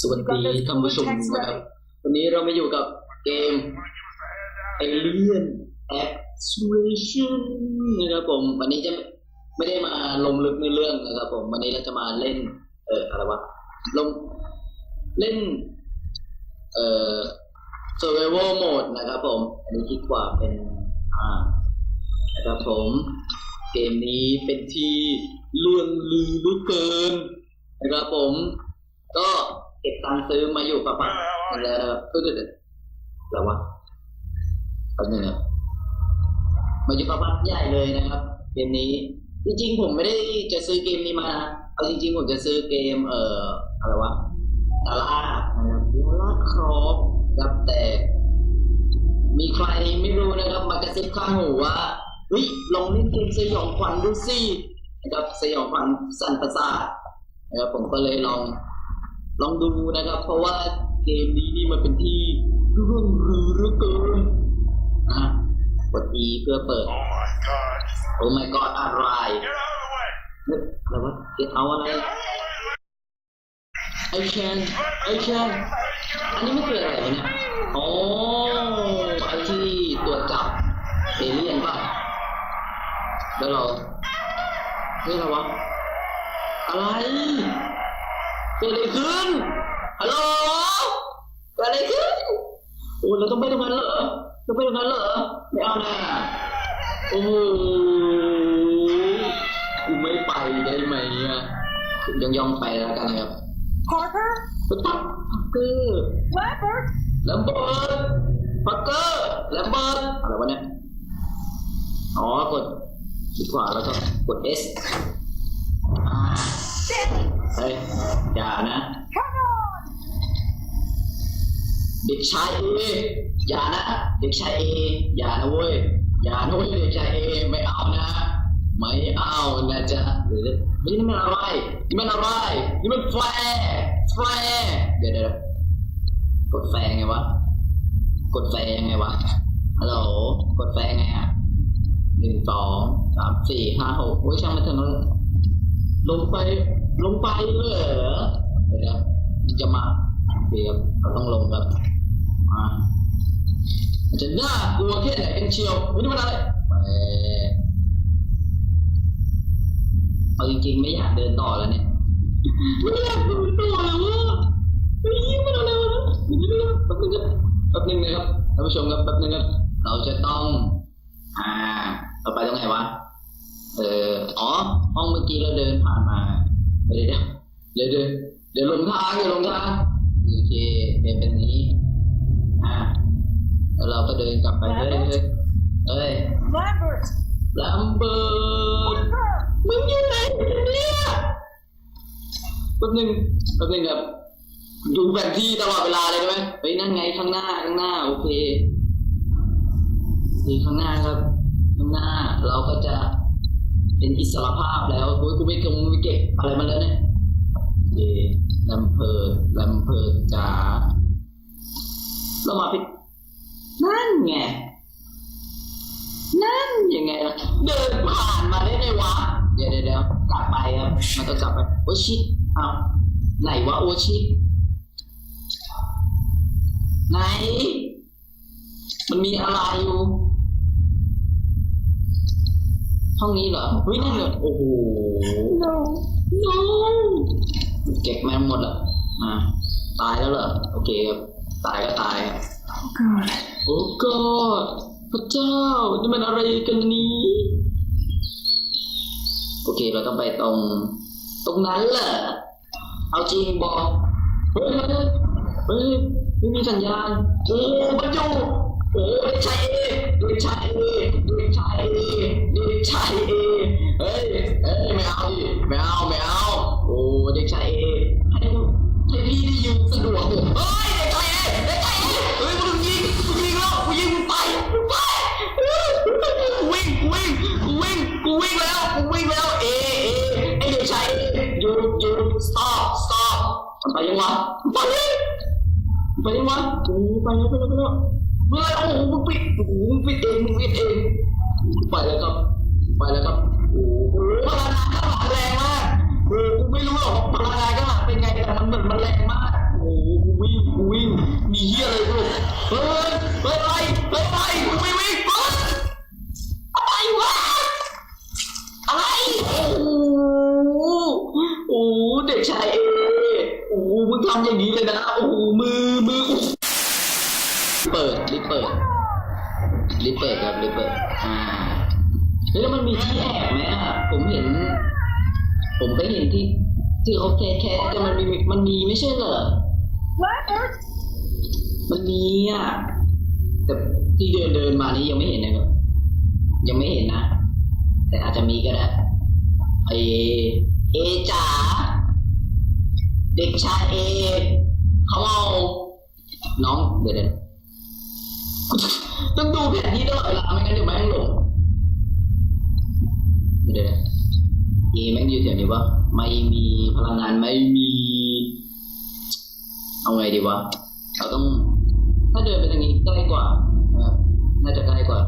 สวัสดีท่านผู้ชมนะครับ วันนี้เรามาอยู่กับเกม Alien Extraction นะครับผม วันนี้จะไม่ได้มาลงลึกในเรื่องนะครับผม วันนี้เราจะมาเล่น เอ่ออะไรวะลงเล่น เอ่อ survival mode นะครับผม อันนี้คิดว่าเป็นอ่านะครับผม เกมนี้เป็นที่เลื่องลือเหลือเกินนะครับผมก็ เก็บตังค์ซื้อมาอยู่ประมาณแล้วนะครับเออเดี๋ยวๆแล้ววะแป๊บนึงนะมาอยู่ประมาณใหญ่เลยนะครับเกมนี้จริงๆผมไม่ได้จะซื้อเกมนี้มานะเอาจริงๆผมจะซื้อเกม เอ่ออะไรวะดารานะครับดาราครอปครับแต่ มีใครไม่รู้นะครับ มากระซิบข้างหูว่าเฮ้ยลองเล่นเกมสยองขวัญดูสินะครับสยองขวัญสั่นประสาทนะครับผมก็เลยลอง ลองดูนะครับ เพราะว่าเกมนี้นี่มันเป็นที่เรื่องรือเหลือเกินนะกด E เพื่อเปิด Oh my god. Oh my god อะไร Get out of the way. เฮ้ยอะไรวะเก็ตเอาอะไรไอแคนไอแคนอันนี้ไม่คืออะไรวะเนี่ยโอ๋อไอที่ตรวจจับเอเลี่ยนป่ะแล้วเราเฮ้ยอะไรวะอะไร เกิดอะไรขึ้น ฮัลโหล เกิดอะไรขึ้น โอ้เราต้องไปตรงนั้นเหรอต้องไปตรงนั้นเหรอ ไม่เอานะโอ้โหกูไม่ไปได้ไหมอะยองยองๆไปแล้วกันนะครับ Parker? ปักปักเกอร์ Lambert? แลมเบิร์ตปักเกอร์แลมเบิร์ตอะไรวะเนี่ย อ๋อกดคลิกขวาแล้วก็กด S อ่า Danny! เฮ้ยอย่านะเด็กชายเออย่านะเด็กชายเออย่านะเว้ยอย่านะเว้ยเด็กชายเอไม่เอานะ ไม่เอานะจ๊ะนี่มันอะไรนี่มันอะไรนี่มันแฟร์แฟร์เดี๋ยวเดี๋ยวกดแฟร์ไงวะกดแฟร์ยังไงวะฮัลโหลกดแฟร์ไงอะหนึ่งสองสามสี่ห้าหกโอ้ยช่างมันเถอะนะลงไป ลงไปเลยเหรอเดี๋ยวนะมันจะมาโอเคครับเราต้องลงครับอ่ามันจะน่ากลัวแค่ไหนกันเชียวเฮ้ยนี่มันอะไรแหมเอาจริงๆไม่อยากเดินต่อแล้วเนี่ยไม่อยากเดินต่อแล้ววะเฮ้ยมันอะไรวะเดี๋ยวๆๆแป๊บนึงครับแป๊บนึงนะครับท่านผู้ชมครับแป๊บนึงครับเราจะต้องอ่าต่อไปตรงไหนวะเอออ๋อห้องเมื่อกี้เราเดินผ่านมา เดี๋ยวเดี๋ยวเดี๋ยวเดี๋ยวหลงทางเดี๋ยวหลงทางโอเคเดินเป็นนี้อ่าแล้วเราก็เดินกลับไปเฮ้ยเฮ้ยเฮ้ย Lambert! แลมเบิร์ต Parker! มึงอยู่ไหนเนี่ยแป๊บนึงแป๊บนึงครับดูแผนที่ตลอดเวลาเลยได้ไหมเฮ้ยนั่นไงข้างหน้าข้างหน้าโอเคนี่ข้างหน้าครับ ข้างหน้าเราก็จะ เป็นอิสระภาพแล้วโอ้ยกูไม่ก็บกูไม่เก็บอะไรมาแล้วเนี่ยโอเคแลมเพิร์ดลมเพิร์ดจ๋าเรามาผิดนั่นไง นั่นยังไงล่ะเดินผ่านมาได้ไงวะ เดี๋ยวเดี๋ยวกลับไปครับมันต้องกลับไป โอชิเอาไหนวะโอชิไหน มันมีอะไรอยู่ ห้องนี้เหรอเฮ้ยนั่นเหรอโอ้โห No. no เก็บแม่งหมดละอ่าตายแล้วเหรอโอเคครับตายก็ตายครับ Oh, God. โอ้กอดพระเจ้านี่มันอะไรกันนี้ โอเคเราต้องไปตรง ตรงนั้นเหรอเอาจริงบอกเฮ้ยเฮ้ยเฮ้ยไม่มีสัญญาณโอ้มันอยู่ โอ้เด็กชายเอเด็กชายเอเด็กชายเอเด็กชายเอเฮ้ยเฮ้ยไม่เอาดิไม่เอาไม่เอาโอ้เด็กชายเอให้ให้พี่ได้ยืนสะดวกเฮ้ยเด็กชายเอเด็กชายเอเฮ้ยมึงยิงมึงยิงแล้วกูยิงมึงไปไปวิ่งวิ่งกูวิ่งกูวิ่งแล้วกูวิ่งแล้วเอเอไอเด็กชายเอหยุดหยุด stop stop ไปยังวะไปยังไปยังวะโอ้ไปแล้วไปแล้วไปแล้ว เมื่อโอ้โหมึงปิดโอ้โหมึงปิดเองมึงปิดเองไปแล้วครับ ไปแล้วครับ โอ้โหพลังงานก็หลังแรงมากเออกูไม่รู้หรอกพลังงานก็หลังเป็นไงแต่มันเหมือนมันแรงมาก โอ้โหกูวิ่งกูวิ่งมีเหี้ยอะไรกูเฮ้ยเฮ้ไปเฮ้ไปกูไม่วิ่งปุ๊บอะไรวะอะไรโอ้โหโอ้โหเด็กชายเอโอ้โหมึงทำอย่างนี้เลยนะ โอ้โหมือมือ เปิดรีบเปิดรีบเปิดครับรีบเปิดอ่าเฮ้ยแล้วมันมีที่แอบไหมอะผมเห็น ผมก็เห็นที่ที่เขาแคสแคสแต่มันมีมันมีไม่ใช่เหรอ Blackbird. มันมีอะแต่ที่เดินเดินมานี่ยังไม่เห็นนะครับยังไม่เห็นนะ แต่อาจจะมีก็ได้ไอเอจ๋าเด็กชายเอเขาเอาน้องเดี๋ยวเดี๋ยว ต้องดูแผนที่ตลอดเวลาไม่งั้นเดี๋ยวแม่งหลงเดี๋ยวเดี๋ยวเอแม่งอยู่แถวนี้วะไม่มีพลังงานไม่มีเอาไงดีวะเราต้อง ถ้าเดินไปทางนี้ใกล้กว่านะครับน่าจะใกล้กว่า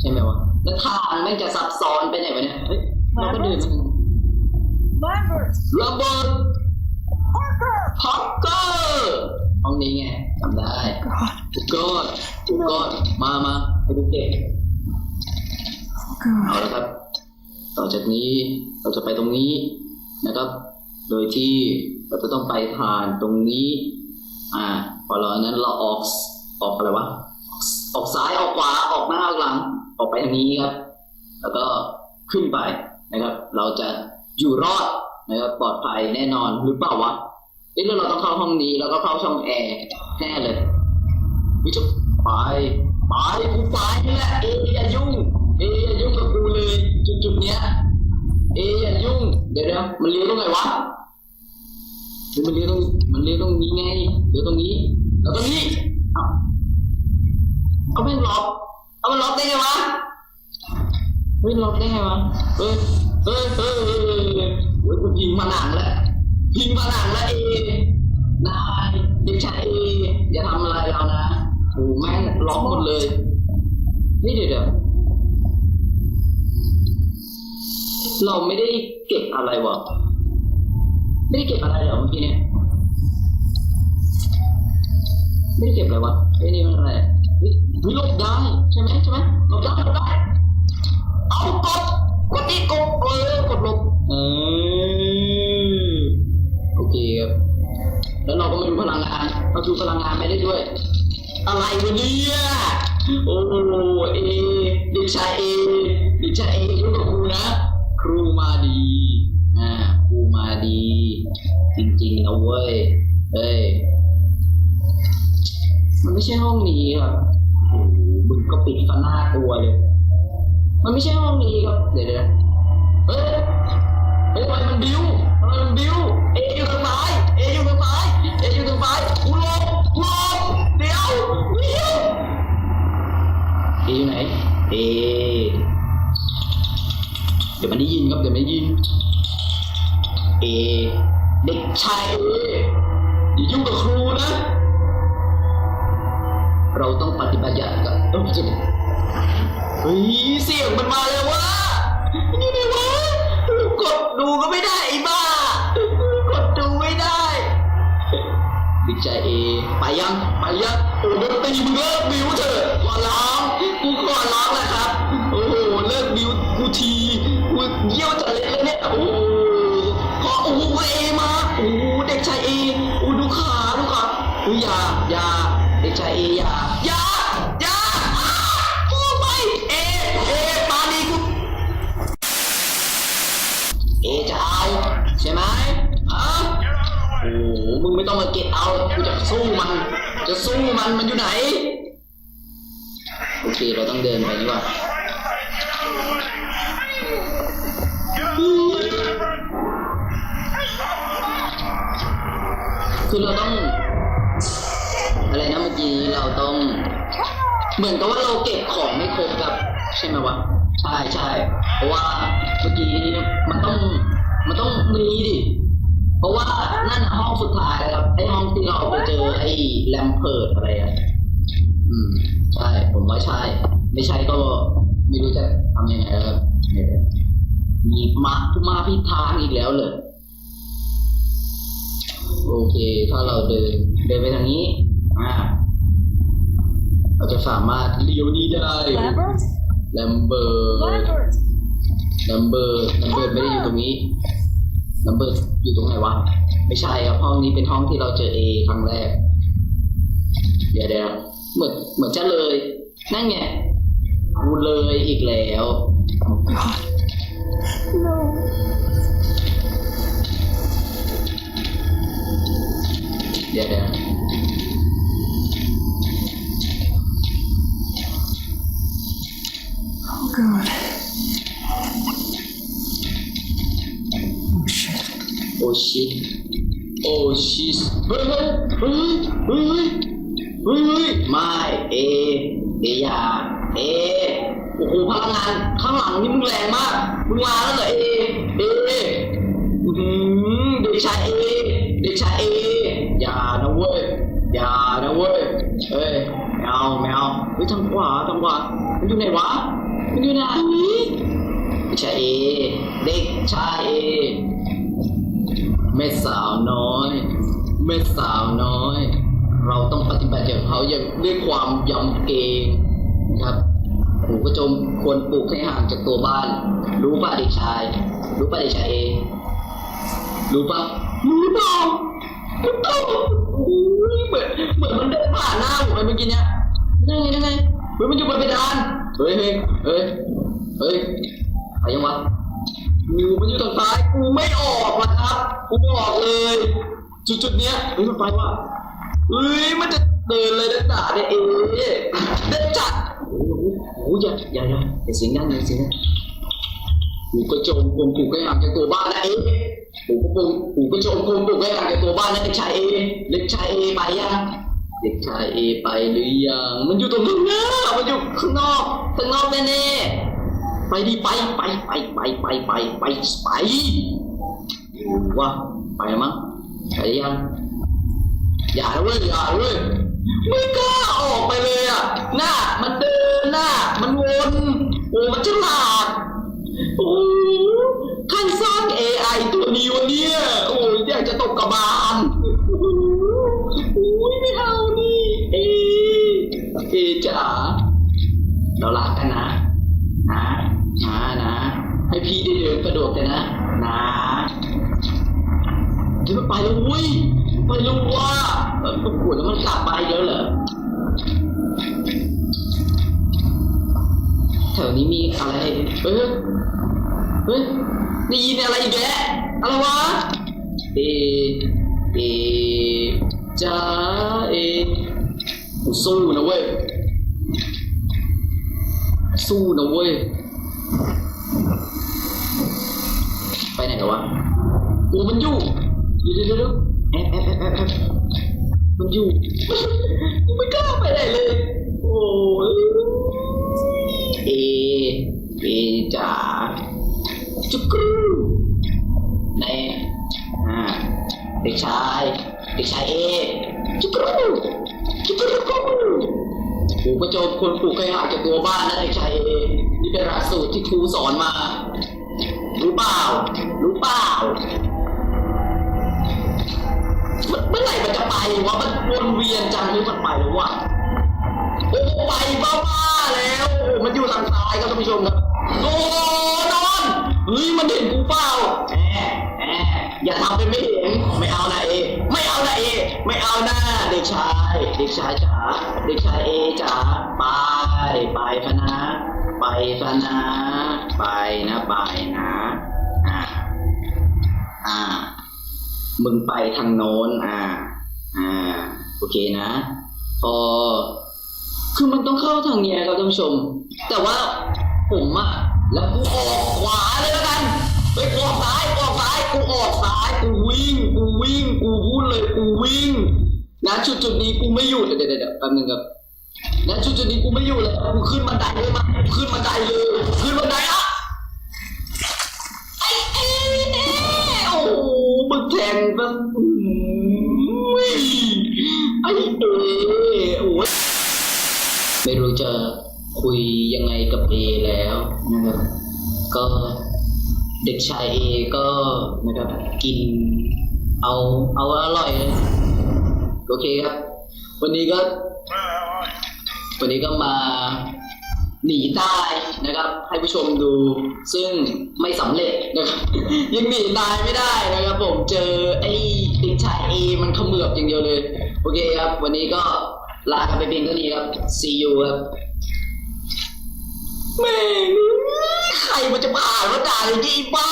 ใช่ไหมวะแล้วทางแม่งจะซับซ้อนไปไหนวะเนี่ยเฮ้ยเราก็เดินมัน Lambert. ระเบิด Parker. พักเกอร์ห้องนี้ไง จำได้ God. ทุกกอดทุกกอดมามาให้กูเก็บ God. เอาละครับ ต่อจากนี้เราจะไปตรงนี้นะครับ โดยที่เราจะต้องไปผ่านตรงนี้ อ่า พอเราอันนั้นเราออกออกอะไรวะออกซ้ายออกขวาออกหน้าออกหลัง ออกไปทางนี้ครับ แล้วก็ขึ้นไปนะครับ เราจะอยู่รอดนะครับปลอดภัยแน่นอนหรือเปล่าวะ เอ๊ะแล้วเราต้องเข้าห้องนี้แล้วก็เข้าช่องแอร์แน่เลยวิจุไปไปกูไปนี่แหละเออย่ายุ่ง เออย่ายุ่งกับกูเลย จุดจุดเนี้ยเออย่ายุ่ง เดี๋ยวเดี๋ยวมันเลี้ยวตรงไหนวะมันเลี้ยวตรงมันเลี้ยวตรงนี้ไงเลี้ยวตรงนี้ แล้วตรงนี้เอาเอาไม่ล็อกเอามันล็อกได้ไงวะเฮ้ยล็อกได้ไงวะเฮ้ยเฮ้ยเฮ้ยเฮ้ยเฮ้ยเฮ้ยโอ้ยกูพิงมาหนังแล้ว พิงมาหนังแล้วเอนายเด็กชายเออย่าทำอะไรเรานะโอ้แม่งล็อกหมดเลย นี่เดี๋ยวเดี๋ยวเราไม่ได้เก็บอะไรวะไม่ได้เก็บอะไรเหรอเมื่อกี้เนี่ยไม่ได้เก็บอะไรวะเฮ้นี่มันอะไรเฮ้ยเฮ้ยลบได้ใช่ไหมใช่ไหมลบได้ลบได้เอากดกดอีกกดเออกดลบเออ ราดูพลังงานไม่ได้ด้วย อะไรวะเนี่ยโอ้โหเอเด็กชายเอเด็กชายเอยุ่งกับครูนะครูมาดีอ่าครูมาดี จริงๆนะเว้ยเฮ้ยมันไม่ใช่ห้องนี้ครับโอ้โหมึงก็ปิดฟันหน้ากลัวเลย มันไม่ใช่ห้องนี้ครับเดี๋ยวเดี๋ยวเฮ้ยเฮ้ยทำไมมันบิ้วทำไมมันบิ้ว เดี๋ยวมันได้ยินครับเดี๋ยวมันได้ยิน เอ เด็กชายเออย่ายุ่งกับครูนะ เราต้องปฏิบัติอย่างกับเออจะเฮ้ยเสียงมันมาแล้ววะนี่ไงวะกดดูก็ไม่ได้ไอ้บ้ากดดูไม่ได้ดิใจเอไปยังไปยังโอ้ดนตรีมึงเลิกบิวเถอะขอร้อง กูขอร้องแหละครับ โอ้โห เลิกบิวกูทีกูเยี่ยวจะเละแล้วเนี่ย โอ้โหขอโอ้โหเอมา โอ้โหเด็กชายเอโอ้ดูขาดูขาอ้ยอย่าอย่าเด็กชายเออย่าอย่าอย่าอ้าโอ้ไม่เอเอปานีกูเอจะเอาใช่ไหมอะโอ้โหมึงไม่ต้องมาเก็บเอากูจะสู้มัน จะสู้มันมันอยู่ไหน โอเค เราต้องเดินไปดีกว่าคือเราต้อง อะไรนะเมื่อกี้เราต้อง เหมือนกับว่าเราเก็บของไม่ครบครับ ใช่ไหมวะ ใช่ใช่เพราะว่าเมื่อกี้มันต้องมันต้องมีดิเพราะว่านั่นห้องสุดท้ายครับไอห้องที่เราไปเจอไอแลมเพิร์ดอะไรอะอืม ใช่ ผมว่าใช่ ไม่ใช่ก็ไม่รู้จะทำยังไงแล้วครับเดี๋ยวมีมามาพิดทางอีกแล้วเลยโอเค ถ้าเราเดินเดินไปทางนี้ อ่า เราจะสามารถเลี้ยวนี้ได้ Lambert. แลมเบอร์ Lambert. แลมเบอร์แลมเบอร์ไม่ได้อยู่ตรงนี้นัมเบอร์อยู่ตรงไหนวะ ไม่ใช่ครับห้องนี้เป็นห้องที่เราเจอเอครั้งแรก เดี๋ยวเดี๋ยว เหมือนเหมือนจะเลย นั่นไงกูเลยอีกแล้ว No. เดี๋ยวเดี๋ยว Oh God. Oh shit. โอชิโอชิสเฮ้ยเฮ้ยเฮ้ย เฮ้ยไม่เอเอยาเอโอ้โหพลังงานข้างหลังนี่มึงแรงมากมึงมาแล้วเหรอเอเอเด็กชายเอเด็กชายเออย่านะเว้ยอย่านะเว้ยเฮ้ยไม่เอาไม่เอาเฮ้ยทางขวาทางขวามันอยู่ไหนวะมันอยู่ไหนเด็กชายเอเด็กชายเอแม่สาวน้อยแม่สาวน้อย เราต้องปฏิบัติอย่างเขาอย่างด้วยความยำเกรงนะครับหูกระจมควรปลูกให้ห่างจากตัวบ้าน รู้ป่ะเด็กชาย รู้ป่ะเด็กชายเอรู้ป่ะรู้เปล่ารู้เปล่าโอ้ยเหมือนเหมือนมันเดินผ่านหน้าผมไปเมื่อกี้เนี้ยนั่งไงนั่งไงเฮ้ยมันอยู่บนเพดานเฮ้ยเฮ้ยเฮ้ยเฮ้ยอะไรยังวะงูมันอยู่ทางซ้ายกูไม่ออกนะครับกูบอกเลย จุดจุดเนี้ยเฮ้ยมันไปว่ะ เฮ้ยมันจะเดินเลยนะจ่าเนี่ยเอ๊ะเดินจัดโอ้โหโอ้โหอย่าอย่าอย่าอย่าเสียงดังอย่าเสียงดังกูก็โจมกลมปลูกให้ห่างจากตัวบ้านนะเอ๊ะกูก็ปลูกกูก็โจมกลมปลูกให้ห่างจากตัวบ้านนะเด็กชายเอเด็กชายเอไปยังเด็กชายเอไปหรือยังมันอยู่ตรงนู้นนะมันอยู่ข้างนอกข้างนอกแน่ๆไปดิไปไปไปไปไปไปไปไปว่าไปมั้งไปยัง อย่าเลยเว้ยอย่าเลยเว้ยไม่กล้าออกไปเลยอะหน้ามันเดินหน้ามันวนโอ้มันฉลาดโอ้ใครสร้าง AI ตัวนี้วะเนี่ยโอ้ยอยากจะตกกระบาลโอ้ยไม่เอาดิเอเอจ๋าเรารักกันนะนะนะนะให้พี่ได้เดินกระโดดเลยนะนะเดี๋ยวมันไปแล้วเว้ย ไปแล้ว่าเออปวดแล้วมันกลับไปแล้วเหรอแถวนี้มีอะไรเฮ้ยเฮ้ยได้ยินอะไรอีกแล้วอะไรวะเอเอจ้าเอกูสู้นะเว้ยสู้นะเว้ยไปไหนกันวะโอ้มันอยู่เดี๋ยวเดี๋ยวเดี๋ยว แอบแอบแอบแออมันอยู่กูไม่กล้าไปไหนเลย โอ้ยเอเอจ๋าจุกรูแน่อ่าเด็กชายเด็กชายเอจุกรูจุกรูกูก็โจมคนปลูกให้ห่าจากตัวบ้านนะเด็กชายเอนี่เป็นหลักสูตรที่ครูสอนมา รู้เปล่า วะมันวนเวียนจังเลยมันไปววะโอ้ไปบ้าๆแล้ว มันอยู่ทางซ้ายครับท่านผู้ชมครับโอ้นอนเฮ้ยมันเห็นกูเปล่าแอะแอะอย่าทำเป็นไม่เห็นไม่เอานะเอ ไม่เอานะเอ ไม่เอานะเด็กชาย เด็กชายจ๋าเด็กชายเอจ๋าไปไปพนะไปพะนะไปนะไปนะอ่าอ่ามึงไปทางโน้นอ่า อ่าโอเคนะ พอ คือมันต้องเข้าทางเนี้ยครับท่านผู้ชม แต่ว่าผมอะแล้วกูออกขวาเลยแล้วกันไปออกซ้ายออกซ้ายกูออกซ้ายกูวิ่งกูวิ่งกูพูดเลยกูวิ่งนะจุดจุดนี้กูไม่อยู่เดี๋ยวเดี๋ยวเดี๋ยวแป๊บนึงครับนะจุดจุดนี้กูไม่อยู่เลยกูขึ้นบันไดเลย ชายเอก็นะครับกินเอาเอาอร่อยเลยโอเคครับ วันนี้ก็ วันนี้ก็มาหนีตายนะครับ ให้ผู้ชมดู ซึ่งไม่สำเร็จนะครับยังหนีตายไม่ได้นะครับ ผมเจอไอ้เด็กชายเอมันเขมือบอย่างเดียวเลย โอเคครับ วันนี้ก็ลากันไปเพียงเท่านี้ครับ see you ครับแม่ ใครมันจะมาอ่านว่าด่าอย่างนี้บ้า